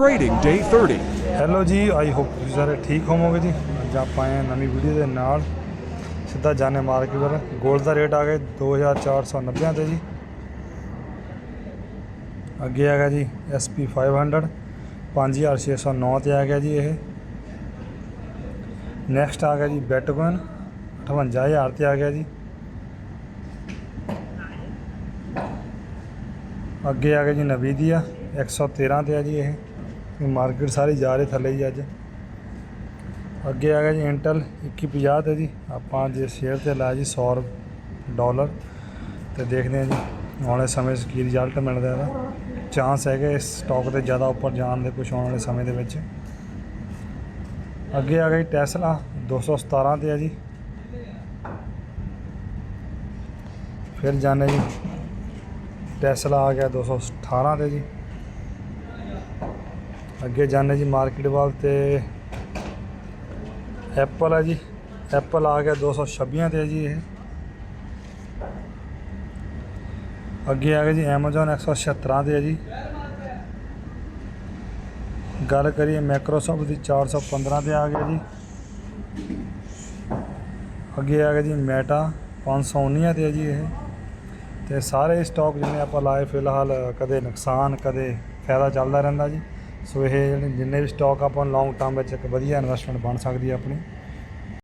Trading Day 30. Hello ਜੀ I hope ਤੁਸੀਂ ਸਾਰੇ ਠੀਕ ਹੋਵੋਗੇ ਜੀ। ਅੱਜ ਆਪਾਂ ਆਏ ਹਾਂ ਨਵੀਂ ਵੀਡੀਓ ਦੇ ਨਾਲ। ਸਿੱਧਾ ਜਾਣੇ ਮਾਰਕੀਟ ਵੱਲ। ਗੋਲਡ ਦਾ ਰੇਟ ਆ ਗਿਆ 2490 ਤੇ ਜੀ। ਅੱਗੇ ਆ ਗਿਆ ਜੀ SP 500 5609 ਤੇ ਆ ਗਿਆ ਜੀ ਇਹ। ਨੈਕਸਟ ਆ ਗਿਆ ਜੀ ਬਿਟਕੋਇਨ 58000 ਤੇ ਆ ਗਿਆ ਜੀ। ਅੱਗੇ ਆ ਗਿਆ ਜੀ ਨਵੀਦੀਆ 113 ਤੇ ਆ ਜੀ ਇਹ। ਮਾਰਕੀਟ ਸਾਰੀ ਜਾ ਰਹੀ ਥੱਲੇ ਜੀ ਅੱਜ। ਅੱਗੇ ਆ ਗਿਆ ਜੀ ਇੰਟਲ 2150 ਤੇ ਜੀ। ਆਪਾਂ ਜੇ ਸ਼ੇਅਰ ਤੇ ਲਾਇਆ ਜੀ 100 ਡਾਲਰ। ਤੇ ਦੇਖਦੇ ਹਾਂ ਜੀ, ਆਉਣ ਵਾਲੇ ਸਮੇਂ 'ਚ ਕੀ ਰਿਜ਼ਲਟ ਮਿਲਦਾ ਇਹਦਾ। ਚਾਂਸ ਹੈਗੇ ਇਸ ਸਟਾਕ 'ਤੇ ਜ਼ਿਆਦਾ ਉੱਪਰ ਜਾਣ ਦੇ ਕੁਝ ਆਉਣ ਵਾਲੇ ਸਮੇਂ ਦੇ ਵਿੱਚ। ਅੱਗੇ ਆ ਗਈ ਟੈਸਲਾ 217 ਤੇ ਆ ਜੀ। ਫਿਰ ਜਾਣੇ ਜੀ ਟੈਸਲਾ ਆ ਗਿਆ 218 ਤੇ ਜੀ। ਅੱਗੇ ਜਾਣੇ ਜੀ ਮਾਰਕੀਟ ਵੱਲ ਤੇ ਐਪਲ ਹੈ ਜੀ। ਐਪਲ ਆ ਗਿਆ 226 ਤੇ ਜੀ ਇਹ। ਅੱਗੇ ਆ ਗਿਆ ਜੀ Amazon 176 ਤੇ ਹੈ ਜੀ। ਗੱਲ ਕਰੀਏ ਮਾਈਕਰੋਸਾਫਟ ਦੀ 415 ਤੇ ਆ ਗਿਆ ਜੀ। ਅੱਗੇ ਆ ਗਿਆ ਜੀ ਮੈਟਾ 519 ਤੇ ਹੈ ਜੀ ਇਹ। ਤੇ ਸਾਰੇ ਸਟਾਕ ਜਿੰਨੇ ਆਪਾਂ ਲਾਏ ਫਿਲਹਾਲ, ਕਦੇ ਨੁਕਸਾਨ, ਕਦੇ ਫਾਇਦਾ ਚੱਲਦਾ ਰਹਿੰਦਾ ਜੀ। ਸੋ ਇਹ ਜਿਹੜੇ ਜਿੰਨੇ ਵੀ ਸਟਾਕ ਆਪਾਂ ਲੌਂਗ ਟਰਮ ਵਿੱਚ ਇੱਕ ਵਧੀਆ ਇਨਵੈਸਟਮੈਂਟ ਬਣ ਸਕਦੀ ਹੈ ਆਪਣੀ।